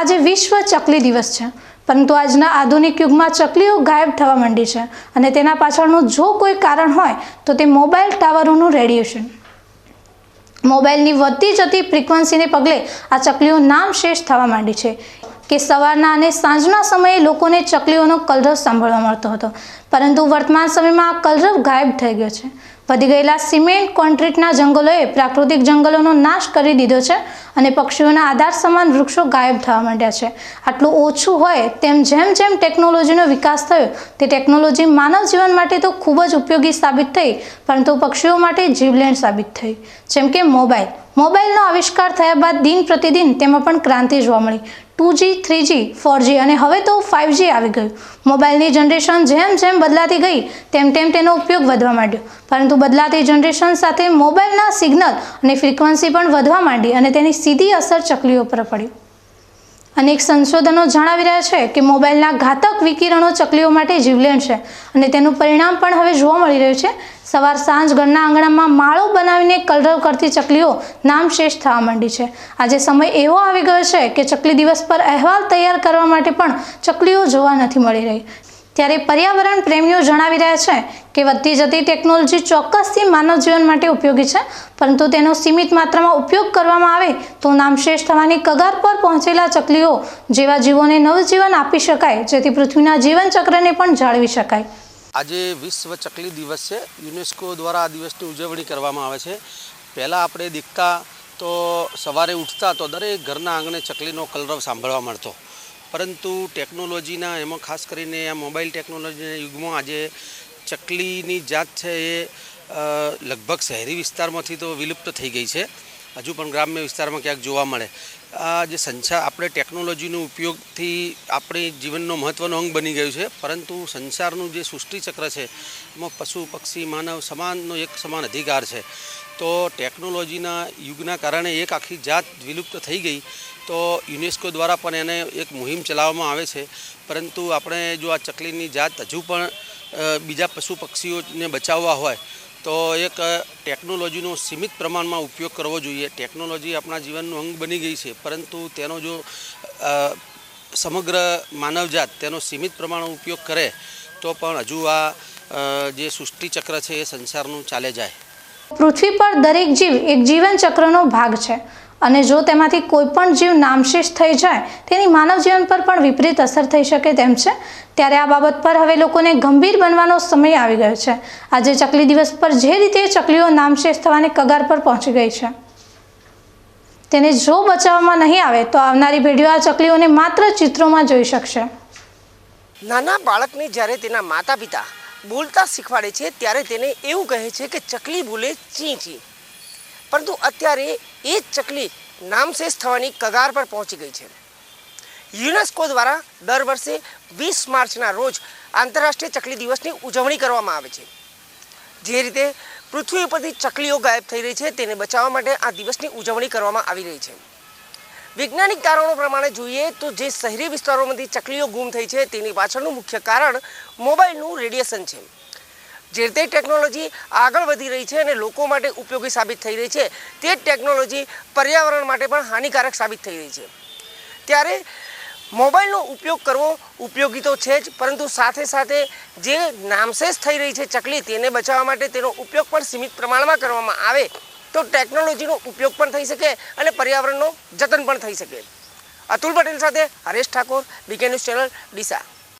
આજે વિશ્વ ચકલી દિવસ છે. પરંતુ આજના આધુનિક યુગમાં ચકલીઓ ગાયબ થવા માંડી છે અને તેના પાછળનું જો કોઈ કારણ હોય તો તે મોબાઈલ ટાવરોનું રેડિયેશન. મોબાઈલની વધતી જતી ફ્રિકવન્સીને પગલે આ ચકલીઓ નામ શેષ થવા માંડી છે કે સવારના અને સાંજના સમયે લોકોને ચકલીઓનો કલરવ સાંભળવા મળતો હતો. પરંતુ વર્તમાન સમયમાં આ કલરવ ગાયબ થઈ ગયો છે. વધી ગયેલા સિમેન્ટ, કોન્ક્રીટના જંગલોએ પ્રાકૃતિક જંગલોનો નાશ કરી દીધો છે અને પક્ષીઓના આધાર સમાન વૃક્ષો ગાયબ થવા માંડ્યા છે. આટલું ઓછું હોય તેમ જેમ જેમ ટેકનોલોજીનો વિકાસ થયો, તે ટેકનોલોજી માનવ જીવન માટે તો ખૂબ જ ઉપયોગી સાબિત થઈ, પરંતુ પક્ષીઓ માટે જીવલેણ સાબિત થઈ. જેમ કે મોબાઈલ. મોબાઈલનો આવિષ્કાર થયા બાદ દિન પ્રતિદિન તેમાં પણ ક્રાંતિ જોવા મળી. Two G three G four G અને હવે તો ફાઇવ જી આવી ગયું. મોબાઈલની જનરેશન જેમ જેમ બદલાતી ગઈ, તેમ તેમ તેનો ઉપયોગ વધવા માંડ્યો. પરંતુ બદલાતી જનરેશન સાથે મોબાઈલના સિગ્નલ અને ફ્રીક્વન્સી પણ વધવા માંડી અને તેની સીધી અસર ચકલીઓ પર પડી. અનેક સંશોધનો જણાવી રહ્યા છે કે મોબાઈલના ઘાતક વિકિરણો ચકલીઓ માટે જીવલેણ છે અને તેનું પરિણામ પણ હવે જોવા મળી રહ્યું છે. સવાર સાંજ ઘરના આંગણામાં માળો બનાવીને કલરવ કરતી ચકલીઓ નામ શેષ થવા માંડી છે. આજે સમય એવો આવી ગયો છે કે ચકલી દિવસ પર અહેવાલ તૈયાર કરવા માટે પણ ચકલીઓ જોવા નથી મળી રહી. ત્યારે પર્યાવરણ પ્રેમીઓ જણાવી રહ્યા છે કે વધતી જતી ટેકનોલોજી ચોક્કસથી માનવ જીવન માટે ઉપયોગી છે, પરંતુ તેનો સીમિત માત્રામાં ઉપયોગ કરવામાં આવે તો નામશેષ થવાની કગાર પર પહોંચેલા ચકલીઓ જેવા જીવોને નવજીવન આપી શકાય, જેથી પૃથ્વીના જીવનચક્રને પણ જાળવી શકાય. આજે વિશ્વ ચકલી દિવસ છે. યુનેસ્કો દ્વારા આ દિવસની ઉજવણી કરવામાં આવે છે. પહેલાં આપણે દીખતા તો સવારે ઉઠતા તો દરેક ઘરના આંગણે ચકલીનો કલરવ સાંભળવા મળતો. પરંતુ ટેકનોલોજીના એમાં ખાસ કરીને આ મોબાઈલ ટેકનોલોજીના યુગમાં આજે ચકલીની જાત છે એ લગભગ શહેરી વિસ્તારમાંથી તો વિલુપ્ત થઈ ગઈ છે. હજુ પણ ગ્રામ્ય વિસ્તારમાં ક્યાંક જોવા મળે. આ જે સંસાર આપણે ટેકનોલોજીનો ઉપયોગથી આપણી જીવનનો મહત્ત્વનો અંગ બની ગયું છે, પરંતુ સંસારનું જે સૃષ્ટિચક્ર છે, એમાં પશુ, પક્ષી, માનવ સમાનનો એક સમાન અધિકાર છે. તો ટેકનોલોજીના યુગના કારણે એક આખી જાત વિલુપ્ત થઈ ગઈ, તો યુનેસ્કો દ્વારા પણ એને એક મુહિમ ચલાવવામાં આવે છે. પરંતુ આપણે જો આ ચકલીની જાત હજુ પણ બીજા પશુ, પક્ષીઓને બચાવવા હોય તો એક ટેકનોલોજીનો સીમિત પ્રમાણમાં ઉપયોગ કરવો જોઈએ. ટેકનોલોજી આપણા જીવનનું અંગ બની ગઈ છે, પરંતુ તેનો જો સમગ્ર માનવજાત તેનો સીમિત પ્રમાણમાં ઉપયોગ કરે, તો પણ હજુ આ જે સૃષ્ટિચક્ર છે એ સંસારનું ચાલે જાય. પૃથ્વી પર દરેક જીવ એક જીવન ચક્રનો ભાગ છે. અને જો તેમાંથી કોઈ પણ જીવ નામશેષ થઈ જાય, તેની માનવ જીવન પર પણ વિપરીત અસર થઈ શકે તેમ છે. ત્યારે આ બાબત પર હવે લોકોને ગંભીર બનવાનો સમય આવી ગયો છે. આજે ચકલી દિવસ પર જે રીતે ચકલીઓ નામશેષ થવાની કગાર પર પહોંચી ગઈ છે. તેને જો બચાવવામાં નહીં આવે, તો આવનારી પેઢીઓ આ ચકલીઓને માત્ર ચિત્રોમાં જોઈ શકશે. નાના બાળકને જ્યારે તેના માતા પિતા બોલતા શીખવાડે છે, ત્યારે તેને એવું કહે છે કે ચકલી બોલે ચી ચી પરંતુ અત્યારે એ જ ચકલી નામશેષ થવાની કગાર પર પહોંચી ગઈ છે. યુનેસ્કો દ્વારા દર વર્ષે વીસ માર્ચના રોજ આંતરરાષ્ટ્રીય ચકલી દિવસની ઉજવણી કરવામાં આવે છે. જે રીતે પૃથ્વી ઉપરથી ચકલીઓ ગાયબ થઈ રહી છે, તેને બચાવવા માટે આ દિવસની ઉજવણી કરવામાં આવી રહી છે. વૈજ્ઞાનિક તારણો પ્રમાણે જોઈએ તો જે શહેરી વિસ્તારોમાંથી ચકલીઓ ગુમ થઈ છે, તેની પાછળનું મુખ્ય કારણ મોબાઈલનું રેડિયેશન છે. જે રીતે ટેકનોલોજી આગળ વધી રહી છે અને લોકો માટે ઉપયોગી સાબિત થઈ રહી છે, તે ટેકનોલોજી પર્યાવરણ માટે પણ હાનિકારક સાબિત થઈ રહી છે. ત્યારે મોબાઈલનો ઉપયોગ કરવો ઉપયોગી તો છે જ, પરંતુ સાથે સાથે જે નામશેષ થઈ રહી છે ચકલી, તેને બચાવવા માટે તેનો ઉપયોગ પણ સીમિત પ્રમાણમાં કરવામાં આવે તો ટેકનોલોજીનો ઉપયોગ પણ થઈ શકે અને પર્યાવરણનો જતન પણ થઈ શકે. અતુલ પટેલ સાથે Haresh Thakor BK news channel Deesa.